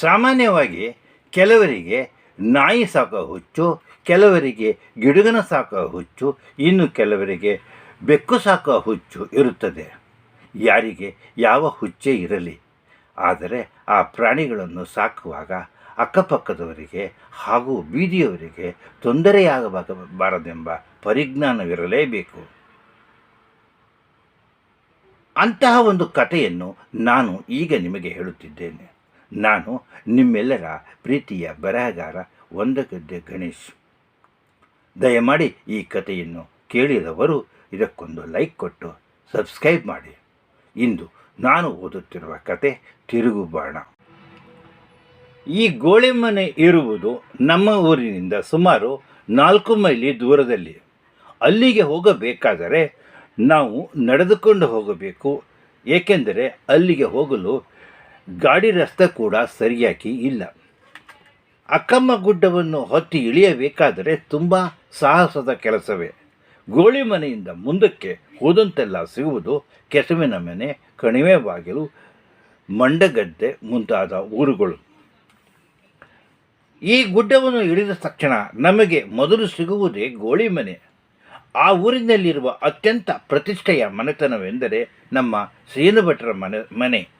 ಸಾಮಾನ್ಯವಾಗಿ ಕೆಲವರಿಗೆ ನಾಯಿ ಸಾಕೋ ಹುಚ್ಚು, ಕೆಲವರಿಗೆ ಗಿಡುಗನ ಸಾಕೋ ಹುಚ್ಚು, ಇನ್ನು ಕೆಲವರಿಗೆ ಬೆಕ್ಕು ಸಾಕೋ ಹುಚ್ಚು ಇರುತ್ತದೆ. ಯಾರಿಗೆ ಯಾವ ಹುಚ್ಚೇ ಇರಲಿ, ಆದರೆ ಆ ಪ್ರಾಣಿಗಳನ್ನು ಸಾಕುವಾಗ ಅಕ್ಕಪಕ್ಕದವರಿಗೆ ಹಾಗೂ ಬೀದಿಯವರಿಗೆ ತೊಂದರೆಯಾಗಬಾರದೆಂಬ ಪರಿಜ್ಞಾನವಿರಲೇಬೇಕು. ಅಂತಹ ಒಂದು ಕಥೆಯನ್ನು ನಾನು ಈಗ ನಿಮಗೆ ಹೇಳುತ್ತಿದ್ದೇನೆ. ನಾನು ನಿಮ್ಮೆಲ್ಲರ ಪ್ರೀತಿಯ ಬರಹಗಾರ ಒಂದಗದ್ದೆ ಗಣೇಶ್. ದಯಮಾಡಿ ಈ ಕಥೆಯನ್ನು ಕೇಳಿದವರು ಇದಕ್ಕೊಂದು ಲೈಕ್ ಕೊಟ್ಟು ಸಬ್ಸ್ಕ್ರೈಬ್ ಮಾಡಿ. ಇಂದು ನಾನು ಓದುತ್ತಿರುವ ಕತೆ ತಿರುಗುಬಾಣ. ಈ ಗೋಳೆ ಮನೆ ಇರುವುದು ನಮ್ಮ ಊರಿನಿಂದ ಸುಮಾರು ನಾಲ್ಕು ಮೈಲಿ ದೂರದಲ್ಲಿ. ಅಲ್ಲಿಗೆ ಹೋಗಬೇಕಾದರೆ ನಾವು ನಡೆದುಕೊಂಡು ಹೋಗಬೇಕು, ಏಕೆಂದರೆ ಅಲ್ಲಿಗೆ ಹೋಗಲು ಗಾಡಿ ರಸ್ತೆ ಕೂಡ ಸರಿಯಾಗಿ ಇಲ್ಲ. ಅಕ್ಕಮ್ಮ ಗುಡ್ಡವನ್ನು ಹತ್ತಿ ಇಳಿಯಬೇಕಾದರೆ ತುಂಬ ಸಾಹಸದ ಕೆಲಸವೇ. ಗೋಳಿ ಮನೆಯಿಂದ ಮುಂದಕ್ಕೆ ಹೋದಂತೆಲ್ಲ ಸಿಗುವುದು ಕೆಸುವಿನ ಮನೆ, ಕಣಿವೆ ಬಾಗಿಲು, ಮಂಡಗದ್ದೆ ಮುಂತಾದ ಊರುಗಳು. ಈ ಗುಡ್ಡವನ್ನು ಇಳಿದ ತಕ್ಷಣ ನಮಗೆ ಮೊದಲು ಸಿಗುವುದೇ ಗೋಳಿ ಮನೆ. ಆ ಊರಿನಲ್ಲಿರುವ ಅತ್ಯಂತ ಪ್ರತಿಷ್ಠೆಯ ಮನೆತನವೆಂದರೆ ನಮ್ಮ ಸೇನುಭಟ್ರ ಮನೆ ಮನೆ.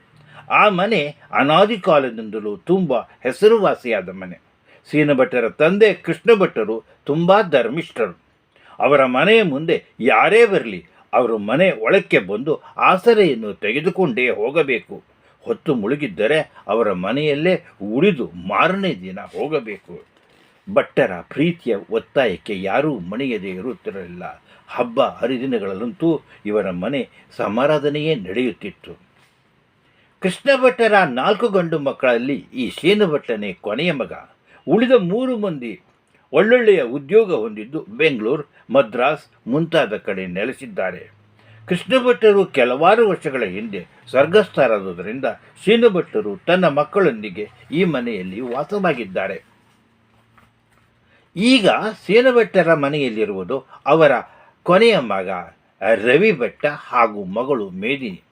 ಆ ಮನೆ ಅನಾದಿ ಕಾಲದಿಂದಲೂ ತುಂಬ ಹೆಸರುವಾಸಿಯಾದ ಮನೆ. ಸೀನಭಟ್ಟರ ತಂದೆ ಕೃಷ್ಣ ಭಟ್ಟರು ತುಂಬ ಧರ್ಮಿಷ್ಠರು. ಅವರ ಮನೆಯ ಮುಂದೆ ಯಾರೇ ಬರಲಿ, ಅವರು ಮನೆ ಒಳಕ್ಕೆ ಬಂದು ಆಸರೆಯನ್ನು ತೆಗೆದುಕೊಂಡೇ ಹೋಗಬೇಕು. ಹೊತ್ತು ಮುಳುಗಿದ್ದರೆ ಅವರ ಮನೆಯಲ್ಲೇ ಉಳಿದು ಮಾರನೇ ದಿನ ಹೋಗಬೇಕು. ಭಟ್ಟರ ಪ್ರೀತಿಯ ಒತ್ತಾಯಕ್ಕೆ ಯಾರೂ ಮಣಿಯದೇ ಇರುತ್ತಿರಲಿಲ್ಲ. ಹಬ್ಬ ಹರಿದಿನಗಳಲ್ಲಂತೂ ಇವರ ಮನೆ ಸಮಾರಾಧನೆಯೇ ನಡೆಯುತ್ತಿತ್ತು. ಕೃಷ್ಣ ಭಟ್ಟರ ನಾಲ್ಕು ಗಂಡು ಮಕ್ಕಳಲ್ಲಿ ಈ ಶೇನು ಭಟ್ಟನೇ ಕೊನೆಯ ಮಗ. ಉಳಿದ ಮೂರು ಮಂದಿ ಒಳ್ಳೊಳ್ಳೆಯ ಉದ್ಯೋಗ ಹೊಂದಿದ್ದು ಬೆಂಗಳೂರು, ಮದ್ರಾಸ್ ಮುಂತಾದ ಕಡೆ ನೆಲೆಸಿದ್ದಾರೆ. ಕೃಷ್ಣ ಭಟ್ಟರು ಕೆಲವಾರು ವರ್ಷಗಳ ಹಿಂದೆ ಸ್ವರ್ಗಸ್ಥರಾದುದರಿಂದ ಶೇನು ಭಟ್ಟರು ತನ್ನ ಮಕ್ಕಳೊಂದಿಗೆ ಈ ಮನೆಯಲ್ಲಿ ವಾಸವಾಗಿದ್ದಾರೆ. ಈಗ ಸೇನಭಟ್ಟರ ಮನೆಯಲ್ಲಿರುವುದು ಅವರ ಕೊನೆಯ ಮಗ ರವಿ ಭಟ್ಟ ಹಾಗೂ ಮಗಳು ಮೇದಿನಿ.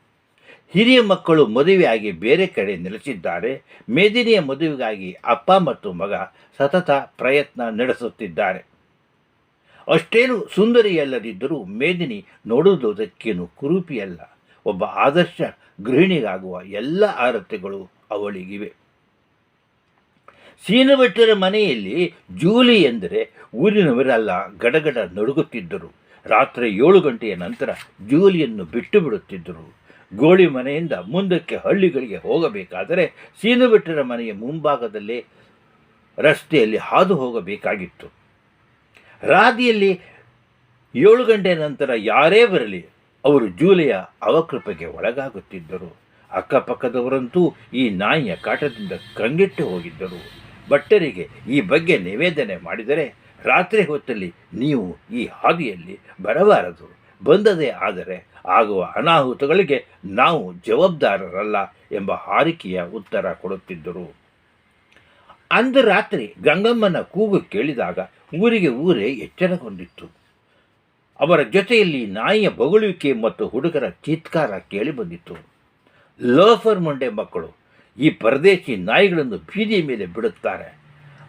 ಹಿರಿಯ ಮಕ್ಕಳು ಮದುವೆಯಾಗಿ ಬೇರೆ ಕಡೆ ನೆಲೆಸಿದ್ದಾರೆ. ಮೇದಿನಿಯ ಮದುವೆಗಾಗಿ ಅಪ್ಪ ಮತ್ತು ಮಗ ಸತತ ಪ್ರಯತ್ನ ನಡೆಸುತ್ತಿದ್ದಾರೆ. ಅಷ್ಟೇನು ಸುಂದರಿಯಲ್ಲದಿದ್ದರೂ ಮೇದಿನಿ ನೋಡುವುದಕ್ಕೇನು ಕುರೂಪಿಯಲ್ಲ. ಒಬ್ಬ ಆದರ್ಶ ಗೃಹಿಣಿಗಾಗುವ ಎಲ್ಲ ಆರತೆಗಳು ಅವಳಿಗಿವೆ. ಸೀನಭಟ್ಟರ ಮನೆಯಲ್ಲಿ ಜೂಲಿ ಎಂದರೆ ಊರಿನವರೆಲ್ಲ ಗಡಗಡ ನಡುಗುತ್ತಿದ್ದರು. ರಾತ್ರಿ ಏಳು ಗಂಟೆಯ ನಂತರ ಜೂಲಿಯನ್ನು ಬಿಟ್ಟು ಬಿಡುತ್ತಿದ್ದರು. ಗೋಳಿ ಮನೆಯಿಂದ ಮುಂದಕ್ಕೆ ಹಳ್ಳಿಗಳಿಗೆ ಹೋಗಬೇಕಾದರೆ ಸೀನುಬೆಟ್ಟರ ಮನೆಯ ಮುಂಭಾಗದಲ್ಲೇ ರಸ್ತೆಯಲ್ಲಿ ಹಾದು ಹೋಗಬೇಕಾಗಿತ್ತು. ರಾದಿಯಲ್ಲಿ ಏಳು ಗಂಟೆ ನಂತರ ಯಾರೇ ಬರಲಿ ಅವರು ಜೂಲಿಯ ಅವಕೃಪೆಗೆ ಒಳಗಾಗುತ್ತಿದ್ದರು. ಅಕ್ಕಪಕ್ಕದವರಂತೂ ಈ ನಾಯಿಯ ಕಾಟದಿಂದ ಕಂಗೆಟ್ಟು ಹೋಗಿದ್ದರು. ಭಟ್ಟರಿಗೆ ಈ ಬಗ್ಗೆ ನಿವೇದನೆ ಮಾಡಿದರೆ ರಾತ್ರಿ ಹೊತ್ತಲ್ಲಿ ನೀವು ಈ ಹಾದಿಯಲ್ಲಿ ಬರಬಾರದು. ಬಂದದೇ ಆದರೆ ಆಗುವ ಅನಾಹುತಗಳಿಗೆ ನಾವು ಜವಾಬ್ದಾರರಲ್ಲ ಎಂಬ ಹಾರಿಕೆಯ ಉತ್ತರ ಕೊಡುತ್ತಿದ್ದರು. ಅಂದು ರಾತ್ರಿ ಗಂಗಮ್ಮನ ಕೂಗು ಕೇಳಿದಾಗ ಊರಿಗೆ ಊರೇ ಎಚ್ಚರಗೊಂಡಿತ್ತು. ಅವರ ಜೊತೆಯಲ್ಲಿ ನಾಯಿಯ ಬೊಗಳುವಿಕೆ ಮತ್ತು ಹುಡುಗರ ಚೀತ್ಕಾರ ಕೇಳಿಬಂದಿತ್ತು ಲೋಫರ್ ಮಂಡೆ ಮಕ್ಕಳು ಈ ಪರದೇಶಿ ನಾಯಿಗಳನ್ನು ಬೀದಿಯ ಮೇಲೆ ಬಿಡುತ್ತಾರೆ.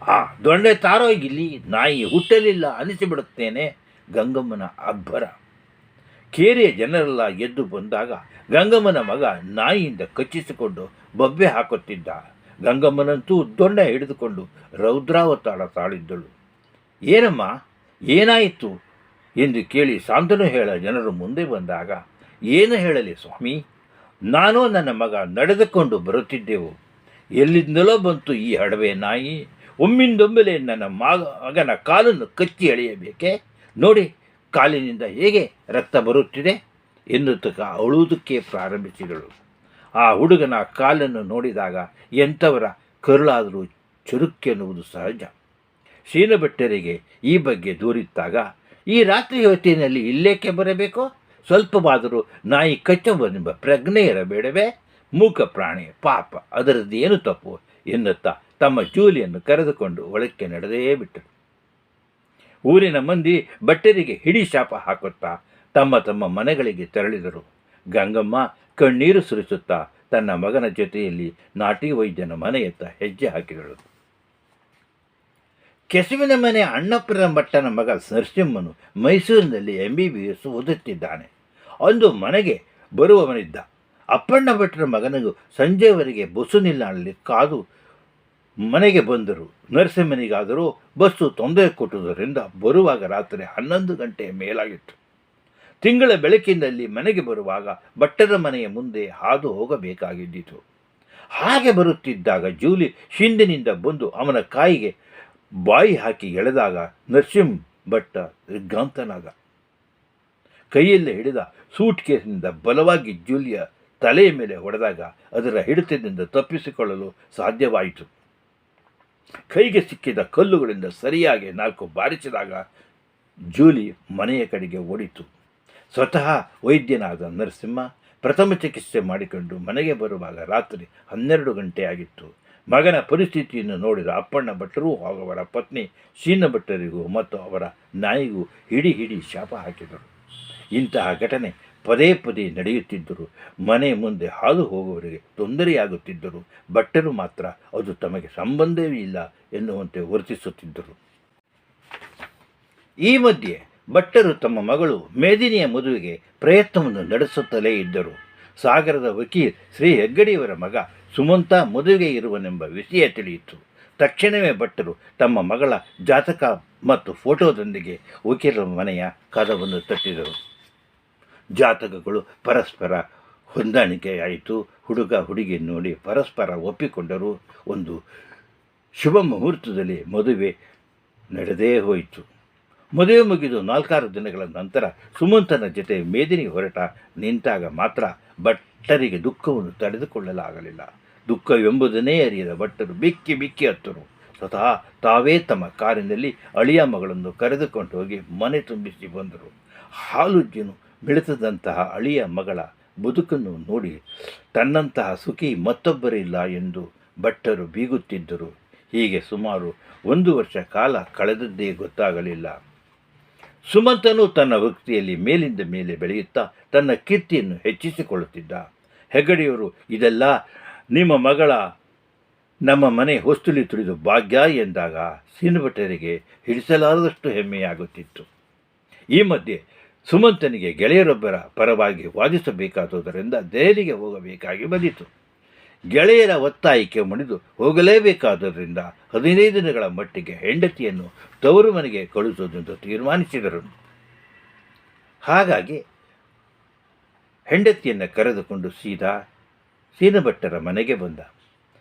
ಆ ದೊಣ್ಣೆ ಇಲ್ಲಿ ನಾಯಿ ಹುಟ್ಟಲಿಲ್ಲ ಅನಿಸಿಬಿಡುತ್ತೇನೆ ಗಂಗಮ್ಮನ ಅಬ್ಬರ. ಕೇರಿಯ ಜನರೆಲ್ಲ ಎದ್ದು ಬಂದಾಗ ಗಂಗಮ್ಮನ ಮಗ ನಾಯಿಯಿಂದ ಕಚ್ಚಿಸಿಕೊಂಡು ಬೊಬ್ಬೆ ಹಾಕುತ್ತಿದ್ದ. ಗಂಗಮ್ಮನಂತೂ ದೊಣ್ಣೆ ಹಿಡಿದುಕೊಂಡು ರೌದ್ರಾವತಾಳ ತಾಳಿದ್ದಳು. ಏನಮ್ಮ, ಏನಾಯಿತು? ಎಂದು ಕೇಳಿ ಸಾಂತನು ಹೇಳ ಜನರು ಮುಂದೆ ಬಂದಾಗ, ಏನು ಹೇಳಲಿ ಸ್ವಾಮಿ? ನಾನು ನನ್ನ ಮಗ ನಡೆದುಕೊಂಡು ಬರುತ್ತಿದ್ದೆವು. ಎಲ್ಲಿಂದಲೋ ಬಂತು ಈ ಹಡವೆ ನಾಯಿ. ಒಮ್ಮಿಂದೊಮ್ಮೆಲೆ ನನ್ನ ಮಗ ಮಗನ ಕಾಲನ್ನು ಕಚ್ಚಿ ಎಳೆಯಬೇಕೆ? ನೋಡಿ, ಕಾಲಿನಿಂದ ಹೇಗೆ ರಕ್ತ ಬರುತ್ತಿದೆ? ಎನ್ನುತ್ತಕ ಅಳುವುದಕ್ಕೆ ಪ್ರಾರಂಭಿಸಿದಳು. ಆ ಹುಡುಗನ ಕಾಲನ್ನು ನೋಡಿದಾಗ ಎಂಥವರ ಕರುಳಾದರೂ ಚುರುಕೆನ್ನುವುದು ಸಹಜ. ಶೀನಭಟ್ಟರಿಗೆ ಈ ಬಗ್ಗೆ ದೂರಿದ್ದಾಗ, ಈ ರಾತ್ರಿ ಹೊತ್ತಿನಲ್ಲಿ ಇಲ್ಲೇಕೆ ಬರಬೇಕು? ಸ್ವಲ್ಪವಾದರೂ ನಾಯಿ ಕಚ್ಚಬಹುದೆಂಬ ಪ್ರಜ್ಞೆ ಇರಬೇಡವೇ? ಮೂಕ ಪ್ರಾಣಿ ಪಾಪ ಅದರದ್ದೇನು ತಪ್ಪು? ಎನ್ನುತ್ತಾ ತಮ್ಮ ಜೂಲಿಯನ್ನು ಕರೆದುಕೊಂಡು ಒಳಕ್ಕೆ ನಡೆದೇ ಬಿಟ್ಟರು ಊರಿನ ಮಂದಿ ಬಟ್ಟರಿಗೆ ಹಿಡಿ ಶಾಪ ಹಾಕುತ್ತಾ ತಮ್ಮ ತಮ್ಮ ಮನೆಗಳಿಗೆ ತೆರಳಿದರು. ಗಂಗಮ್ಮ ಕಣ್ಣೀರು ಸುರಿಸುತ್ತಾ ತನ್ನ ಮಗನ ಜೊತೆಯಲ್ಲಿ ನಾಟಿ ವೈದ್ಯನ ಮನೆಯತ್ತ ಹೆಜ್ಜೆ ಹಾಕಿದಳು. ಕೆಸುವಿನ ಮನೆ ಅಣ್ಣಪ್ಪರ ಭಟ್ಟನ ಮಗ ನರಸಿಂಹನು ಮೈಸೂರಿನಲ್ಲಿ ಎಂ ಬಿ ಬಿ ಎಸ್ ಓದುತ್ತಿದ್ದಾನೆ. ಅಂದು ಮನೆಗೆ ಬರುವವನಿದ್ದ. ಅಪ್ಪಣ್ಣ ಭಟ್ಟರ ಮಗನಿಗೂ ಸಂಜೆವರೆಗೆ ಬಸ್ಸು ನಿಲ್ದಾಣದಲ್ಲಿ ಕಾದು ಮನೆಗೆ ಬಂದರು. ನರಸಿಂಹನಿಗಾದರೂ ಬಸ್ಸು ತೊಂದರೆ ಕೊಟ್ಟುದರಿಂದ ಬರುವಾಗ ರಾತ್ರಿ ಹನ್ನೊಂದು ಗಂಟೆಯ ಮೇಲಾಗಿತ್ತು. ತಿಂಗಳ ಬೆಳಕಿನಲ್ಲಿ ಮನೆಗೆ ಬರುವಾಗ ಬಟ್ಟರ ಮನೆಯ ಮುಂದೆ ಹಾದು ಹೋಗಬೇಕಾಗಿದ್ದಿತು. ಹಾಗೆ ಬರುತ್ತಿದ್ದಾಗ ಜೂಲಿ ಶಿಂದಿನಿಂದ ಬಂದು ಅವನ ಕಾಯಿಗೆ ಬಾಯಿ ಹಾಕಿ ಎಳೆದಾಗ ನರಸಿಂಹ ಭಟ್ಟ ದಿಗ್ಗಾಂತನಾದ ಕೈಯಲ್ಲೇ ಹಿಡಿದ ಸೂಟ್ ಕೇಸಿನಿಂದ ಬಲವಾಗಿ ಜೂಲಿಯ ತಲೆಯ ಮೇಲೆ ಹೊಡೆದಾಗ ಅದರ ಹಿಡಿತದಿಂದ ತಪ್ಪಿಸಿಕೊಳ್ಳಲು ಸಾಧ್ಯವಾಯಿತು. ಕೈಗೆ ಸಿಕ್ಕಿದ ಕಲ್ಲುಗಳಿಂದ ಸರಿಯಾಗಿ ನಾಲ್ಕು ಬಾರಿಸಿದಾಗ ಜೂಲಿ ಮನೆಯ ಕಡೆಗೆ ಓಡಿತು. ಸ್ವತಃ ವೈದ್ಯನಾದ ನರಸಿಂಹ ಪ್ರಥಮ ಚಿಕಿತ್ಸೆ ಮಾಡಿಕೊಂಡು ಮನೆಗೆ ಬರುವಾಗ ರಾತ್ರಿ ಹನ್ನೆರಡು ಗಂಟೆ ಆಗಿತ್ತು. ಮಗನ ಪರಿಸ್ಥಿತಿಯನ್ನು ನೋಡಿದ ಅಪ್ಪಣ್ಣ ಭಟ್ಟರು ಹಾಗೂ ಅವರ ಪತ್ನಿ ಶೀನ ಭಟ್ಟರಿಗೂ ಮತ್ತು ಅವರ ನಾಯಿಗೂ ಹಿಡಿ ಹಿಡಿ ಶಾಪ ಹಾಕಿದರು. ಇಂತಹ ಘಟನೆ ಪದೇ ಪದೇ ನಡೆಯುತ್ತಿದ್ದರು. ಮನೆ ಮುಂದೆ ಹಾದು ಹೋಗುವವರಿಗೆ ತೊಂದರೆಯಾಗುತ್ತಿದ್ದರು. ಬಟ್ಟರು ಮಾತ್ರ ಅದು ತಮಗೆ ಸಂಬಂಧವೇ ಇಲ್ಲ ಎನ್ನುವಂತೆ ವರ್ತಿಸುತ್ತಿದ್ದರು. ಈ ಮಧ್ಯೆ ಭಟ್ಟರು ತಮ್ಮ ಮಗಳು ಮೇದಿನಿಯ ಮದುವೆಗೆ ಪ್ರಯತ್ನವನ್ನು ನಡೆಸುತ್ತಲೇ ಇದ್ದರು. ಸಾಗರದ ವಕೀಲ್ ಶ್ರೀ ಹೆಗ್ಗಡಿಯವರ ಮಗ ಸುಮಂತ ಮದುವೆಗೆ ಇರುವನೆಂಬ ವಿಷಯ ತಿಳಿಯಿತು. ತಕ್ಷಣವೇ ಭಟ್ಟರು ತಮ್ಮ ಮಗಳ ಜಾತಕ ಮತ್ತು ಫೋಟೋದೊಂದಿಗೆ ವಕೀಲರ ಮನೆಯ ಕದವನ್ನು ತಟ್ಟಿದರು. ಜಾತಕಗಳು ಪರಸ್ಪರ ಹೊಂದಾಣಿಕೆಯಾಯಿತು. ಹುಡುಗ ಹುಡುಗಿ ನೋಡಿ ಪರಸ್ಪರ ಒಪ್ಪಿಕೊಂಡರು. ಒಂದು ಶುಭ ಮುಹೂರ್ತದಲ್ಲಿ ಮದುವೆ ನಡೆದೇ ಹೋಯಿತು. ಮದುವೆ ಮುಗಿದು ನಾಲ್ಕಾರು ದಿನಗಳ ನಂತರ ಸುಮಂತನ ಜೊತೆ ಮೇದಿನಿ ಹೊರಟ ನಿಂತಾಗ ಮಾತ್ರ ಭಟ್ಟರಿಗೆ ದುಃಖವನ್ನು ತಡೆದುಕೊಳ್ಳಲಾಗಲಿಲ್ಲ. ದುಃಖವೆಂಬುದನ್ನೇ ಅರಿಯದ ಭಟ್ಟರು ಬಿಕ್ಕಿ ಬಿಕ್ಕಿ ಹತ್ತರು. ಸ್ವತಃ ತಾವೇ ತಮ್ಮ ಕಾರಿನಲ್ಲಿ ಅಳಿಯ ಮಗಳನ್ನು ಕರೆದುಕೊಂಡು ಹೋಗಿ ಮನೆ ತುಂಬಿಸಿ ಬಂದರು. ಹಾಲುಜ್ಜನು ಬೆಳೆಸದಂತಹ ಅಳಿಯ ಮಗಳ ಬದುಕನ್ನು ನೋಡಿ ತನ್ನಂತಹ ಸುಖಿ ಮತ್ತೊಬ್ಬರಿಲ್ಲ ಎಂದು ಭಟ್ಟರು ಬೀಗುತ್ತಿದ್ದರು. ಹೀಗೆ ಸುಮಾರು ಒಂದು ವರ್ಷ ಕಾಲ ಕಳೆದದ್ದೇ ಗೊತ್ತಾಗಲಿಲ್ಲ. ಸುಮಂತನು ತನ್ನ ವೃತ್ತಿಯಲ್ಲಿ ಮೇಲಿಂದ ಮೇಲೆ ಬೆಳೆಯುತ್ತಾ ತನ್ನ ಕೀರ್ತಿಯನ್ನು ಹೆಚ್ಚಿಸಿಕೊಳ್ಳುತ್ತಿದ್ದ. ಹೆಗಡೆಯವರು ಇದೆಲ್ಲ ನಿಮ್ಮ ಮಗಳ ನಮ್ಮ ಮನೆ ಹೊಸ್ತುಲಿ ತುಳಿದು ಭಾಗ್ಯ ಎಂದಾಗ ಸೀನುಭಟ್ಟರಿಗೆ ಹಿಡಿಸಲಾರದಷ್ಟು ಹೆಮ್ಮೆಯಾಗುತ್ತಿತ್ತು. ಈ ಮಧ್ಯೆ ಸುಮಂತನಿಗೆ ಗೆಳೆಯರೊಬ್ಬರ ಪರವಾಗಿ ವಾದಿಸಬೇಕಾದುದರಿಂದ ದೆಹಲಿಗೆ ಹೋಗಬೇಕಾಗಿ ಬಂದಿತು. ಗೆಳೆಯರ ಒತ್ತಾಯಕ್ಕೆ ಮಣಿದು ಹೋಗಲೇಬೇಕಾದ್ದರಿಂದ ಹದಿನೈದು ದಿನಗಳ ಮಟ್ಟಿಗೆ ಹೆಂಡತಿಯನ್ನು ತವರು ಮನೆಗೆ ಕಳುಹಿಸುವುದೆಂದು ತೀರ್ಮಾನಿಸಿದರು. ಹಾಗಾಗಿ ಹೆಂಡತಿಯನ್ನು ಕರೆದುಕೊಂಡು ಸೀದಾ ಸೀನಭಟ್ಟರ ಮನೆಗೆ ಬಂದ.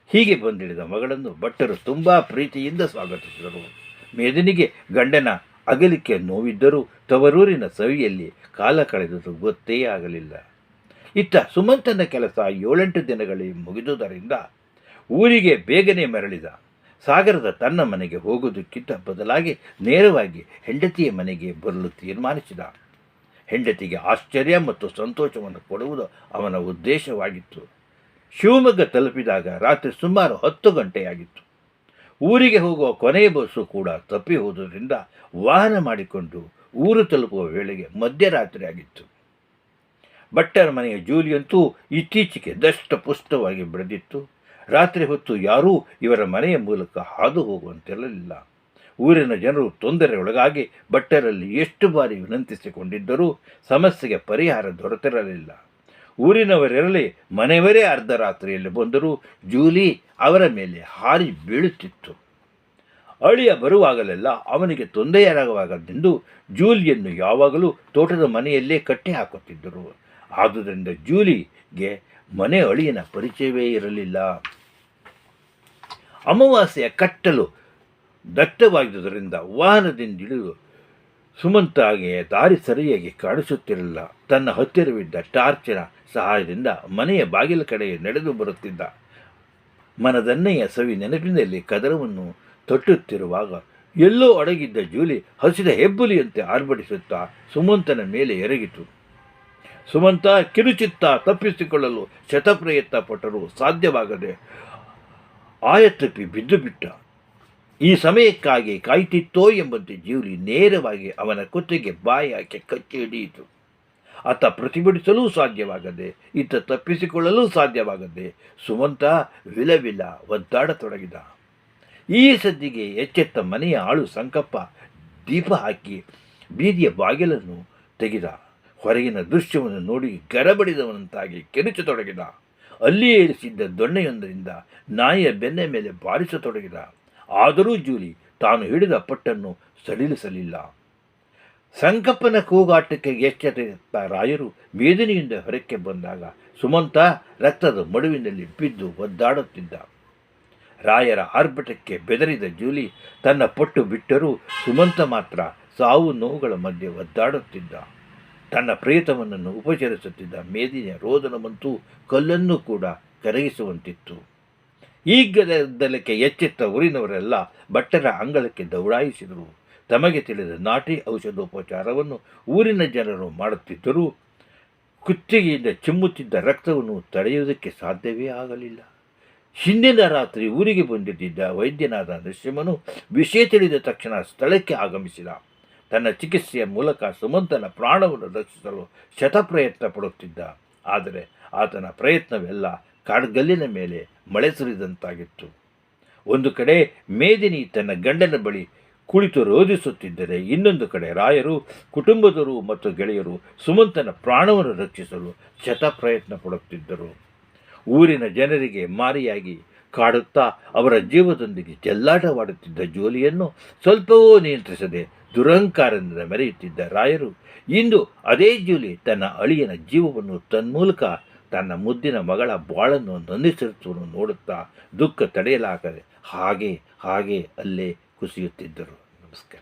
ಹೀಗೆ ಬಂದಿಳಿದ ಮಗಳನ್ನು ಭಟ್ಟರು ತುಂಬ ಪ್ರೀತಿಯಿಂದ ಸ್ವಾಗತಿಸಿದರು. ಮೇದಿನಿಗೆ ಗಂಡನ ಅಗಲಿಕೆ ನೋವಿದ್ದರೂ ತವರೂರಿನ ಸವಿಯಲ್ಲಿ ಕಾಲ ಕಳೆದುದು ಗೊತ್ತೇ ಆಗಲಿಲ್ಲ. ಇತ್ತ ಸುಮಂತನ ಕೆಲಸ ಏಳೆಂಟು ದಿನಗಳಲ್ಲಿ ಮುಗಿದುದರಿಂದ ಊರಿಗೆ ಬೇಗನೆ ಮರಳಿದ. ಸಾಗರದ ತನ್ನ ಮನೆಗೆ ಹೋಗುವುದಕ್ಕಿಂತ ಬದಲಾಗಿ ನೇರವಾಗಿ ಹೆಂಡತಿಯ ಮನೆಗೆ ಬರಲು ತೀರ್ಮಾನಿಸಿದ. ಹೆಂಡತಿಗೆ ಆಶ್ಚರ್ಯ ಮತ್ತು ಸಂತೋಷವನ್ನು ಕೊಡುವುದು ಅವನ ಉದ್ದೇಶವಾಗಿತ್ತು. ಶಿವಮೊಗ್ಗ ತಲುಪಿದಾಗ ರಾತ್ರಿ ಸುಮಾರು ಹತ್ತು ಗಂಟೆಯಾಗಿತ್ತು. ಊರಿಗೆ ಹೋಗುವ ಕೊನೆಯ ಬಸ್ಸು ಕೂಡ ತಪ್ಪಿ ಹೋದುದರಿಂದ ವಾಹನ ಮಾಡಿಕೊಂಡು ಊರು ತಲುಪುವ ವೇಳೆಗೆ ಮಧ್ಯರಾತ್ರಿ ಆಗಿತ್ತು. ಭಟ್ಟರ ಮನೆಯ ಜೂಲಿಯಂತೂ ಇತ್ತೀಚೆಗೆ ದಷ್ಟಪುಷ್ಟವಾಗಿ ಬೆಳೆದಿತ್ತು. ರಾತ್ರಿ ಹೊತ್ತು ಯಾರೂ ಇವರ ಮನೆಯ ಮೂಲಕ ಹಾದು ಹೋಗುವಂತಿರಲಿಲ್ಲ. ಊರಿನ ಜನರು ತೊಂದರೆ ಒಳಗಾಗಿ ಭಟ್ಟರಲ್ಲಿ ಎಷ್ಟು ಬಾರಿ ವಿನಂತಿಸಿಕೊಂಡಿದ್ದರೂ ಸಮಸ್ಯೆಗೆ ಪರಿಹಾರ ದೊರೆತಿರಲಿಲ್ಲ. ಊರಿನವರಿರಲಿ ಮನೆಯವರೇ ಅರ್ಧ ರಾತ್ರಿಯಲ್ಲಿ ಬಂದರೂ ಜೂಲಿ ಅವರ ಮೇಲೆ ಹಾರಿ ಬೀಳುತ್ತಿತ್ತು. ಅಳಿಯ ಬರುವಾಗಲೆಲ್ಲ ಅವನಿಗೆ ತೊಂದರೆಯಾಗವಾಗದೆಂದು ಜೂಲಿಯನ್ನು ಯಾವಾಗಲೂ ತೋಟದ ಮನೆಯಲ್ಲೇ ಕಟ್ಟಿ ಹಾಕುತ್ತಿದ್ದರು. ಆದುದರಿಂದ ಜೂಲಿಗೆ ಮನೆ ಅಳಿಯನ ಪರಿಚಯವೇ ಇರಲಿಲ್ಲ. ಅಮಾವಾಸ್ಯೆಯ ಕಟ್ಟಲು ದಟ್ಟವಾಗಿದ್ದುದರಿಂದ ವಾಹನದಿಂದ ಇಳಿದು ಸುಮಂತಾಗೆ ದಾರಿ ಸರಿಯಾಗಿ ಕಾಣಿಸುತ್ತಿರಲಿಲ್ಲ. ತನ್ನ ಹತ್ತಿರವಿದ್ದ ಟಾರ್ಚಿನ ಸಹಾಯದಿಂದ ಮನೆಯ ಬಾಗಿಲ ಕಡೆಗೆ ನಡೆದು ಬರುತ್ತಿದ್ದ. ಮನದನ್ನೆಯ ಸವಿ ನೆನಪಿನಲ್ಲಿ ಕದರವನ್ನು ತೊಟ್ಟುತ್ತಿರುವಾಗ ಎಲ್ಲೋ ಅಡಗಿದ್ದ ಜೂಲಿ ಹಸಿದ ಹೆಬ್ಬುಲಿಯಂತೆ ಆರ್ಭಟಿಸುತ್ತಾ ಸುಮಂತನ ಮೇಲೆ ಎರಗಿತು. ಸುಮಂತ ಕಿರುಚಿತ್ತ ತಪ್ಪಿಸಿಕೊಳ್ಳಲು ಶತಪ್ರಯತ್ನ ಪಟ್ಟರೂ ಸಾಧ್ಯವಾಗದೆ ಆಯತಪ್ಪಿ ಬಿದ್ದು ಬಿಟ್ಟ ಈ ಸಮಯಕ್ಕಾಗಿ ಕಾಯ್ತಿತ್ತೋ ಎಂಬಂತೆ ಜೀವಲಿ ನೇರವಾಗಿ ಅವನ ಕುತ್ತಿಗೆ ಬಾಯಿ ಹಾಕಿ ಕಚ್ಚಿ ಹಿಡಿಯಿತು. ಆತ ಪ್ರತಿಭಟಿಸಲೂ ಸಾಧ್ಯವಾಗದೆ, ಇತ್ತ ತಪ್ಪಿಸಿಕೊಳ್ಳಲೂ ಸಾಧ್ಯವಾಗದೆ ಸುಮಂತ ವಿಲವಿಲ ಒದ್ದಾಡತೊಡಗಿದ. ಈ ಸದ್ದಿಗೆ ಎಚ್ಚೆತ್ತ ಮನೆಯ ಆಳು ಸಂಕಪ್ಪ ದೀಪ ಹಾಕಿ ಬೀದಿಯ ಬಾಗಿಲನ್ನು ತೆಗೆದ. ಹೊರಗಿನ ದೃಶ್ಯವನ್ನು ನೋಡಿ ಗರಬಡಿದವನಂತಾಗಿ ಕೆರಚತೊಡಗಿದ ಅಲ್ಲಿಯೇ ಇರಿಸಿದ್ದ ದೊಣ್ಣೆಯೊಂದರಿಂದ ನಾಯಿಯ ಬೆನ್ನೆ ಮೇಲೆ ಬಾರಿಸತೊಡಗಿದ. ಆದರೂ ಜೂಲಿ, ತಾನು ಹಿಡಿದ ಪಟ್ಟನ್ನು ಸಡಿಲಿಸಲಿಲ್ಲ. ಸಂಕಪ್ಪನ ಕೂಗಾಟಕ್ಕೆ ಎಚ್ಚೆತ್ತ ರಾಯರು ಮೇದಿನಿಯಿಂದ ಹೊರಕ್ಕೆ ಬಂದಾಗ ಸುಮಂತ ರಕ್ತದ ಮಡುವಿನಲ್ಲಿ ಬಿದ್ದು ಒದ್ದಾಡುತ್ತಿದ್ದ. ರಾಯರ ಆರ್ಭಟಕ್ಕೆ ಬೆದರಿದ ಜೂಲಿ ತನ್ನ ಪಟ್ಟು ಬಿಟ್ಟರೂ ಸುಮಂತ ಮಾತ್ರ ಸಾವು ನೋವುಗಳ ಮಧ್ಯೆ ಒದ್ದಾಡುತ್ತಿದ್ದ. ತನ್ನ ಪ್ರೇತವನ್ನು ಉಪಚರಿಸುತ್ತಿದ್ದ ಮೇದಿನ ರೋದನವಂತೂ ಕಲ್ಲನ್ನು ಕೂಡ ಕರಗಿಸುವಂತಿತ್ತು. ಈ ಗದ್ದಲಕ್ಕೆ ಎಚ್ಚೆತ್ತ ಊರಿನವರೆಲ್ಲ ಭಟ್ಟರ ಅಂಗಳಕ್ಕೆ ದೌಡಾಯಿಸಿದರು. ತಮಗೆ ತಿಳಿದ ನಾಟಿ ಔಷಧೋಪಚಾರವನ್ನು ಊರಿನ ಜನರು ಮಾಡುತ್ತಿದ್ದರೂ ಕುತ್ತಿಗೆಯಿಂದ ಚಿಮ್ಮುತ್ತಿದ್ದ ರಕ್ತವನ್ನು ತಡೆಯುವುದಕ್ಕೆ ಸಾಧ್ಯವೇ ಆಗಲಿಲ್ಲ. ಹಿಂದಿನ ರಾತ್ರಿ ಊರಿಗೆ ಬಂದಿದ್ದ ವೈದ್ಯನಾದ ನರಸಿಂಹನು ವಿಷಯ ತಿಳಿದ ತಕ್ಷಣ ಸ್ಥಳಕ್ಕೆ ಆಗಮಿಸಿದ. ತನ್ನ ಚಿಕಿತ್ಸೆಯ ಮೂಲಕ ಸುಮಂತನ ಪ್ರಾಣವನ್ನು ರಕ್ಷಿಸಲು ಶತಪ್ರಯತ್ನ ಪಡುತ್ತಿದ್ದ. ಆದರೆ ಆತನ ಪ್ರಯತ್ನವೆಲ್ಲ ಕಾಡ್ಗಲ್ಲಿನ ಮೇಲೆ ಮಳೆ ಸುರಿದಂತಾಗಿತ್ತು. ಒಂದು ಕಡೆ ಮೇದಿನಿ ತನ್ನ ಗಂಡನ ಬಳಿ ಕುಳಿತು ರೋಧಿಸುತ್ತಿದ್ದರೆ ಇನ್ನೊಂದು ಕಡೆ ರಾಯರು, ಕುಟುಂಬದವರು ಮತ್ತು ಗೆಳೆಯರು ಸುಮಂತನ ಪ್ರಾಣವನ್ನು ರಕ್ಷಿಸಲು ಶತ ಪ್ರಯತ್ನ ಪಡುತ್ತಿದ್ದರು. ಊರಿನ ಜನರಿಗೆ ಮಾರಿಯಾಗಿ ಕಾಡುತ್ತಾ ಅವರ ಜೀವದೊಂದಿಗೆ ಚೆಲ್ಲಾಟವಾಡುತ್ತಿದ್ದ ಜೋಲಿಯನ್ನು ಸ್ವಲ್ಪವೂ ನಿಯಂತ್ರಿಸದೆ ದುರಹಂಕಾರದಿಂದ ಮೆರೆಯುತ್ತಿದ್ದ ರಾಯರು ಇಂದು ಅದೇ ಜೂಲಿ ತನ್ನ ಅಳಿಯನ ಜೀವವನ್ನು ತನ್ಮೂಲಕ ತನ್ನ ಮುದ್ದಿನ ಮಗಳ ಬಾಳನ್ನು ನಂದಿಸಿರುತ್ತವನು ನೋಡುತ್ತಾ ದುಃಖ ತಡೆಯಲಾಗದೆ ಹಾಗೆ ಹಾಗೆ ಅಲ್ಲೇ ಕುಸಿಯುತ್ತಿದ್ದರು. ನಮಸ್ಕಾರ.